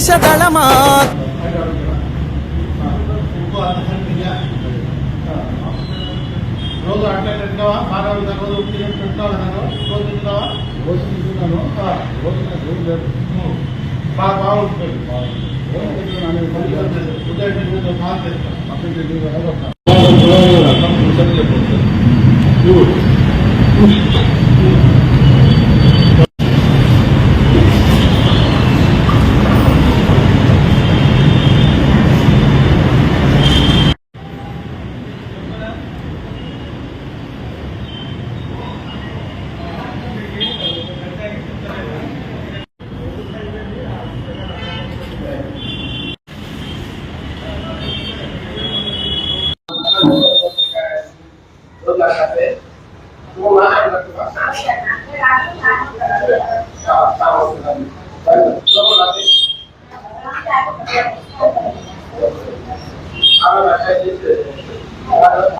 దళమా రోజు అట్లా తింటావా బాగా రోజు ఉప్పు తింటావా రోజు తింటావా రోజు తింటున్నాను రోజు రోజు లేదు బాగా బాగుంటుంది చేస్తున్నారా? నమస్తే పండు. ఏ లేదు.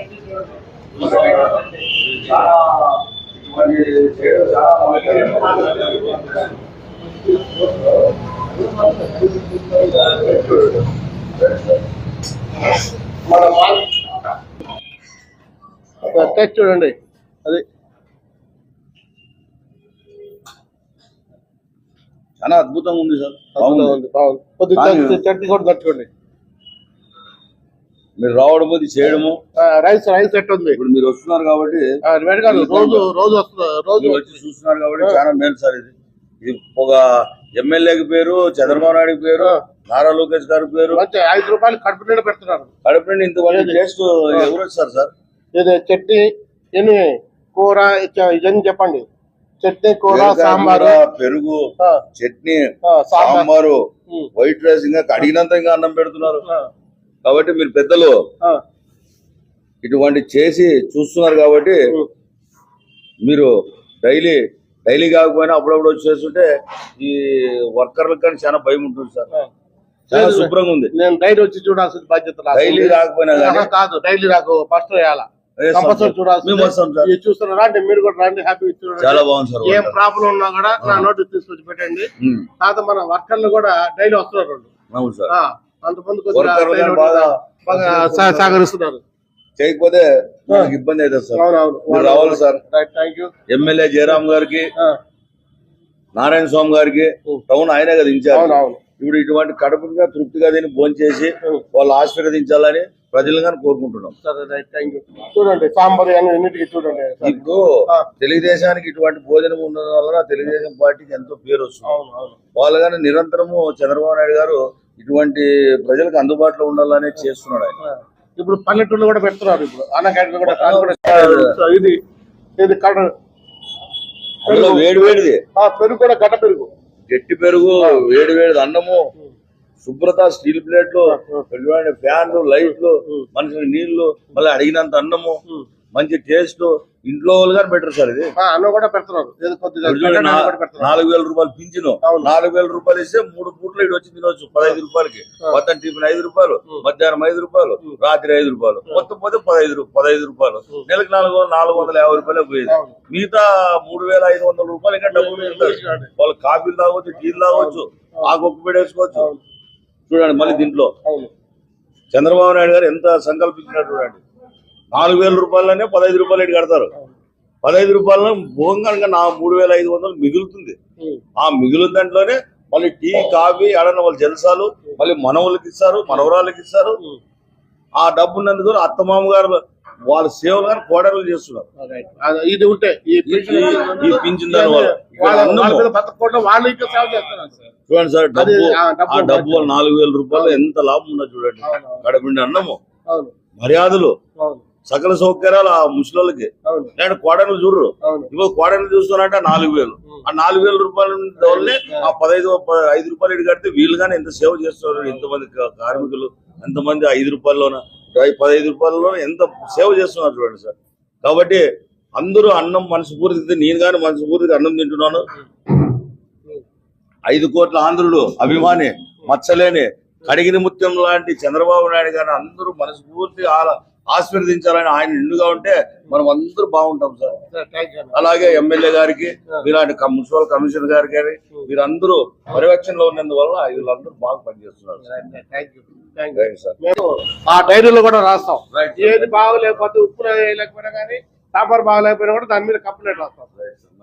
చాలా ఇటువంటి చేయడం చాలా టెస్ట్ చూడండి. అది. చాలా అద్భుతంగా ఉంది సార్. బాగుంది. బాగుంది బాగుంది. కొద్దిగా బాగుంది. చట్నీ కూడా తట్టుకోండి. మీరు రావడము ఇది చేయడము? ఆ, రైస్ రైస్ ఎట్ ఉంది ఇప్పుడు మీరు వస్తున్నారు కాబట్టి రోజు రోజు రోజు. వచ్చి చూస్తున్నారు కాబట్టి చాలా మేలు సార్ ఇది. ఇది ఒక ఎమ్మెల్యేకి పేరు చంద్రబాబు నాయుడు పేరు నారా లోకేష్ గారి పేరు. ఐదు రూపాయలు కడుపు నిండా పెడుతున్నారు. కడుపు నిండా ఇంతమంది టేస్ట్ ఎవరు వచ్చారు సార్? ఇది చట్నీ ఎన్ని? కూర ఇవన్నీ చెప్పండి. చట్నీ కూర సాంబారు. పెరుగు చట్నీ సాంబార్. వైట్ రైస్ ఇంకా కడిగినంత ఇంకా అన్నం పెడుతున్నారు. కాబట్టి మీరు పెద్దలు ఇటువంటి చేసి చూస్తున్నారు కాబట్టి. మీరు డైలీ డైలీ కాకపోయినా అప్పుడప్పుడు వచ్చి చేస్తుంటే ఈ వర్కర్లకు కానీ చాలా భయం ఉంటుంది సార్. చాలా శుభ్రంగా ఉంది. నేను డైలీ వచ్చి చూడాల్సిన బాధ్యత. డైలీ రాకపోయినా కాదు డైలీ నాకు ఫస్ట్ వేయాలా? అంటే మీరు కూడా రండి హ్యాపీ చూడండి చాలా బాగుంది సార్ ఏం. ప్రాబ్లం ఉన్నా కూడా నా నోటీస్ తీసుకొచ్చి పెట్టండి. కాదు మన వర్కర్లు కూడా డైలీ వస్తున్నారు. అవును సార్. అంతమంది కానీ బాగా బాగా సహ- సహకరిస్తున్నారు. చేయకపోతే మనకి ఇబ్బంది అవుతుంది సార్. రావాలి సార్. ఎమ్మెల్యే జయరామ్ గారికి నారాయణ స్వామి గారికి. టౌన్ ఆయనే కదా ఇన్ఛార్జ్. అవునవును ఇప్పుడు ఇటువంటి కడుపుగా తృప్తిగా దీన్ని భోంచేసి వాళ్ళు ఆశీర్వదించాలని కోరుకుంటున్నాం. Right thank you. చూడండి సాంబార్ చూడండి. ఇప్పుడు. తెలుగుదేశానికి ఇటువంటి భోజనం ఉండడం వలన తెలుగుదేశం పార్టీకి ఎంతో పేరు వస్తుంది. వాళ్ళు కానీ నిరంతరము చంద్రబాబు నాయుడు గారు ఇటువంటి ప్రజలకు అందుబాటులో ఉండాలనే చేస్తున్నాడు ఆయన. ఇప్పుడు పల్లెటూళ్ళు కూడా పెడుతున్నారు ఇప్పుడు. అన్న క్యాంటీన్ కూడా ఇది ఇది కడ వేడి వేడిది. ఆ, పెరుగు కూడా గడ్డ పెరుగు. గట్టి పెరుగు వేడి వేడిది అన్నము శుభ్రత స్టీల్ ప్లేట్లు ఫ్యాన్లు లైట్లు మనుషులు నీళ్ళు మళ్ళీ అడిగినంత అన్నము మంచి టేస్ట్ ఇంట్లో వాళ్ళు కానీ బెటర్ సార్ ఇది. అన్నం కూడా పెడుతున్నారు. పెడుతున్నారు. నాలుగు వేల రూపాయలు పింఛను. నాలుగు వేల రూపాయలు ఇస్తే మూడు పూట్లు ఇటు వచ్చి తినవచ్చు పదహైదు రూపాయలకి. మధ్యాహ్నం టిఫిన్ ఐదు రూపాయలు మధ్యాహ్నం ఐదు రూపాయలు రాత్రి ఐదు రూపాయలు. మొత్తం పోతే పదహైదు పదహైదు రూపాయలు. నెలకు నాలుగు నాలుగు వందల యాభై రూపాయలు పోయేది. మిగతా మూడు వేల ఐదు వందల రూపాయలు ఇంకా డబ్బులు పెడతారు వాళ్ళు కాఫీలు తాగొచ్చు టీలు తాగొచ్చు ఆకు ఒక్క పెడేసుకోవచ్చు చూడండి మళ్ళీ దీంట్లో. చంద్రబాబు నాయుడు గారు ఎంత సంకల్పించినట్టు చూడండి. నాలుగు వేల రూపాయలనే పదహైదు రూపాయలు ఇటు కడతారు. పదహైదు రూపాయలను భోగంగా నా మూడు వేల ఐదు వందలు మిగులుతుంది. ఆ మిగులు దాంట్లోనే మళ్ళీ టీ కాఫీ ఆడన వాళ్ళ జలసాలు మళ్ళీ మనవులకి ఇస్తారు మనవరాళ్ళకి ఇస్తారు. ఆ డబ్బు ఉన్నందుకు అత్తమామ గారు వాళ్ళ సేవలు గారు కోడలు చేస్తున్నారు. ఇది ఉంటే ఈ పింఛన్ చూడండి సార్ డబ్బు ఆ, డబ్బు నాలుగు వేల రూపాయలు ఎంత లాభం ఉన్నది చూడండి. కడపిండి అన్నము. మర్యాదలు. సకల సౌకర్యాలు ఆ అవును. నేను కోడలు చూడరు. ఇప్పుడు కోడలు చూస్తున్నారంటే నాలుగు వేలు. ఆ నాలుగు వేల రూపాయల వల్లే ఆ పదహైదు ఐదు రూపాయలు ఇటు కడితే వీళ్ళుగానే ఎంత సేవ చేస్తున్నారు ఎంతమంది కార్మికులు ఎంతమంది ఐదు రూపాయల్లోన పదహైదు రూపాయల్లో ఎంత సేవ చేస్తున్నారు చూడండి సార్. కాబట్టి అందరూ అన్నం మనస్ఫూర్తి నేను కానీ మనస్ఫూర్తిగా అన్నం తింటున్నాను. ఐదు కోట్ల ఆంధ్రుడు అభిమాని మచ్చలేని కడిగిన ముత్యం లాంటి చంద్రబాబు నాయుడు గారిని అందరూ మనస్ఫూర్తిగా ఆ- ఆశీర్వదించాలని ఆయన నిండుగా ఉంటే మనం అందరూ బాగుంటాం సార్. అలాగే ఎమ్మెల్యే గారికి కమ్- మున్సిపల్ కమిషనర్ గారికి కానీ మీరందరూ పర్యవేక్షణలో ఉన్నందువల్ల వీళ్ళందరూ బాగా పనిచేస్తున్నారు ఆ డైరీలో కూడా రాస్తాం. ఏది బాగలేకపోతే ఉప్పు వేయలేకపోయినా కానీ సాంబార్ బాగలేకపోయినా కూడా దాని మీద కంప్లైంట్ రాస్తాం.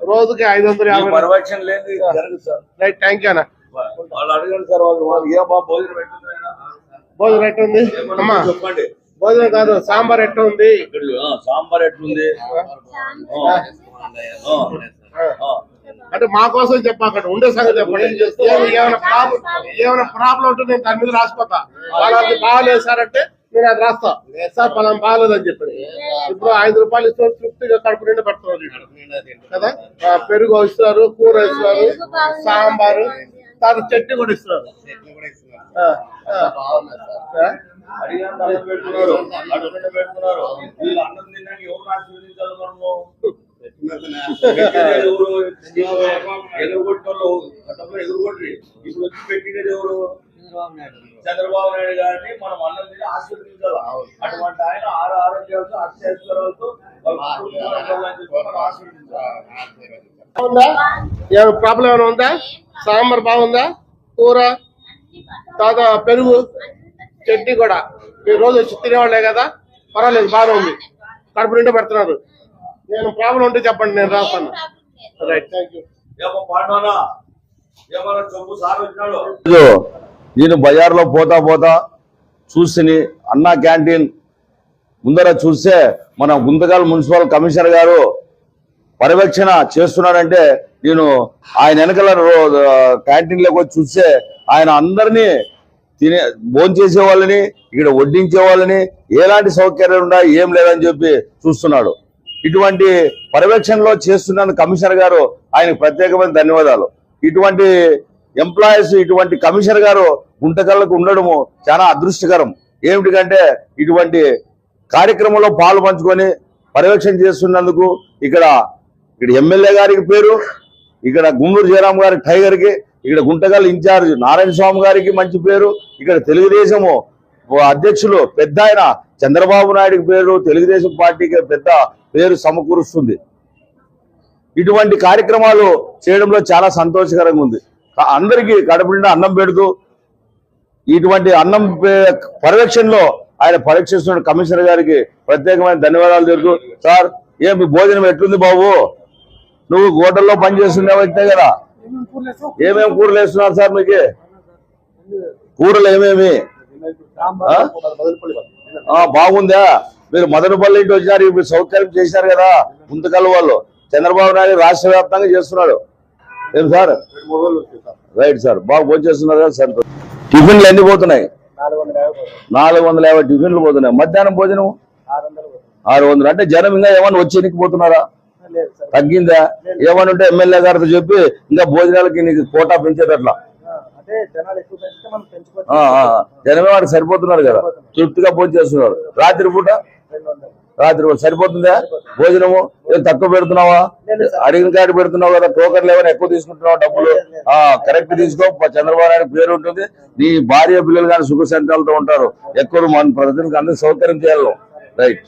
రోజుకి ఐదు వందల యాభై పర్యవేక్షణ లేదు రైట్ థ్యాంక్ యూ అన్న. వాళ్ళు అడగండి సార్ వాళ్ళు ఏ బాబు భోజనం పెట్టింది? భోజనం ఎట్ట ఉంది అమ్మా. చెప్పండి. భోజనం కాదు సాంబార్ ఎట్ట ఉంది సాంబార్ ఎట్లుంది. అంటే మా కోసం చెప్పాక ఉండే సంగతి చెప్పండి. ఏమి- ఏమైనా ప్రాబ్లం ఏమైనా ప్రాబ్లం ఉంటే నేను దాని మీద రాసిపోతా. వాళ్ళకి బాగాలేదు సార్ అంటే నేను అది రాస్తా. సార్ పలానా బాగాలేదు అని చెప్పి ఇప్పుడు ఐదు రూపాయలు ఇస్తున్నారు తృప్తిగా కడుపు నిండా పెడుతున్నారు వీళ్ళు. కదా? పెరుగు ఇస్తున్నారు కూర ఇస్తున్నారు సాంబారు. తర్వాత చట్నీ కూడా ఇస్తున్నారు ఎదురుగొట్టి ఇప్పుడు వచ్చి పెట్టినది ఎవరు? చంద్రబాబు నాయుడు. గారిని మనం అన్నం తిని ఆశీర్వదించాలి? అటువంటి ఆయన ఆరు ఆరోగ్యాలతో అత్యవసరాలతో ఆశీర్వదించాలి. ఉందా ఏమైనా ప్రాబ్లం ఏమైనా ఉందా? సాంబార్ బాగుందా? కూర? తర్వాత పెరుగు? చట్నీ కూడా. మీరు రోజు వచ్చి తినేవాళ్ళే కదా? పర్వాలేదు బాగానే ఉంది. కడుపు నిండా పెడుతున్నారు. నేను ప్రాబ్లం ఉంటే చెప్పండి నేను రాస్తాను. రైట్ థ్యాంక్ యూ నేను బజార్లో పోతా పోతా చూసిని అన్నా క్యాంటీన్ ముందర చూస్తే మన గుంతకల్ మున్సిపల్ కమిషనర్ గారు పర్యవేక్షణ చేస్తున్నాడంటే నేను ఆయన వెనకల క్యాంటీన్లోకి వచ్చి చూస్తే ఆయన అందరినీ తినే భోజనం చేసే వాళ్ళని ఇక్కడ వడ్డించే వాళ్ళని ఎలాంటి సౌకర్యాలు ఉన్నా ఏం లేదని చెప్పి చూస్తున్నాడు. ఇటువంటి పర్యవేక్షణలో చేస్తున్న కమిషనర్ గారు ఆయనకు ప్రత్యేకమైన ధన్యవాదాలు. ఇటువంటి ఎంప్లాయీస్ ఇటువంటి కమిషనర్ గారు గుంటకళ్ళకు ఉండడము చాలా అదృష్టకరం. ఏమిటికంటే ఇటువంటి కార్యక్రమంలో పాలు పంచుకొని పర్యవేక్షణ చేస్తున్నందుకు ఇక్కడ ఇక్కడ ఎమ్మెల్యే గారికి పేరు ఇక్కడ గుంగూరు జయరాం గారి టైగర్కి ఇక్కడ గుంటగల్ ఇన్ఛార్జ్ నారాయణ స్వామి గారికి మంచి పేరు ఇక్కడ తెలుగుదేశము అధ్యక్షులు పెద్ద ఆయన చంద్రబాబు నాయుడికి పేరు తెలుగుదేశం పార్టీకి పెద్ద పేరు సమకూరుస్తుంది. ఇటువంటి కార్యక్రమాలు చేయడంలో చాలా సంతోషకరంగా ఉంది. అందరికీ కడుపు అన్నం పెడుతూ ఇటువంటి అన్నం పే- పర్యవేక్షణలో ఆయన పరీక్షిస్తున్న కమిషనర్ గారికి ప్రత్యేకమైన ధన్యవాదాలు తెలుపు సార్ ఏ మీ భోజనం ఎట్లుంది బాబు? నువ్వు హోటల్లో పనిచేస్తున్నావు అయితే కదా. ఏమేమి కూరలు వేస్తున్నారు సార్ మీకు? కూరలు ఏమేమి? బాగుందా? మీరు మదనపల్లి ఇంటి వచ్చినారు ఇప్పుడు సౌకర్యం చేశారు కదా ముందుకల్ వాళ్ళు. చంద్రబాబు నాయుడు రాష్ట్ర వ్యాప్తంగా చేస్తున్నాడు. ఏం సార్? రైట్ సార్ బాగా భోజనం చేస్తున్నారు కదా సార్. టిఫిన్లు ఎన్ని పోతున్నాయి? నాలుగు వందల యాభై టిఫిన్లు పోతున్నాయి. మధ్యాహ్నం భోజనం? ఆరు వందలు అంటే జనం ఇంకా ఏమన్నా వచ్చి ఎన్నికిపోతున్నారా తగ్గిందా? ఏమని ఉంటే ఎమ్మెల్యే గారితో చెప్పి ఇంకా భోజనాలకి నీకు కోటా ఆ, ఆ, జనమే వాడికి సరిపోతున్నారు కదా. తృప్తిగా భోజనం చేస్తున్నారు. రాత్రి పూట? రాత్రి పూట సరిపోతుందా? భోజనము? ఏం తక్కువ పెడుతున్నావా? అడిగిన కాడి పెడుతున్నావు కదా టోకన్లు ఏమైనా ఎక్కువ తీసుకుంటున్నావు డబ్బులు? కరెక్ట్ తీసుకో. చంద్రబాబు నాయుడు పేరు ఉంటుంది. నీ భార్య పిల్లలు కానీ సుఖ సంతాలతో ఉంటారు ఎక్కువ మన ప్రజలకు అందరూ సౌకర్యం చేయాలి రైట్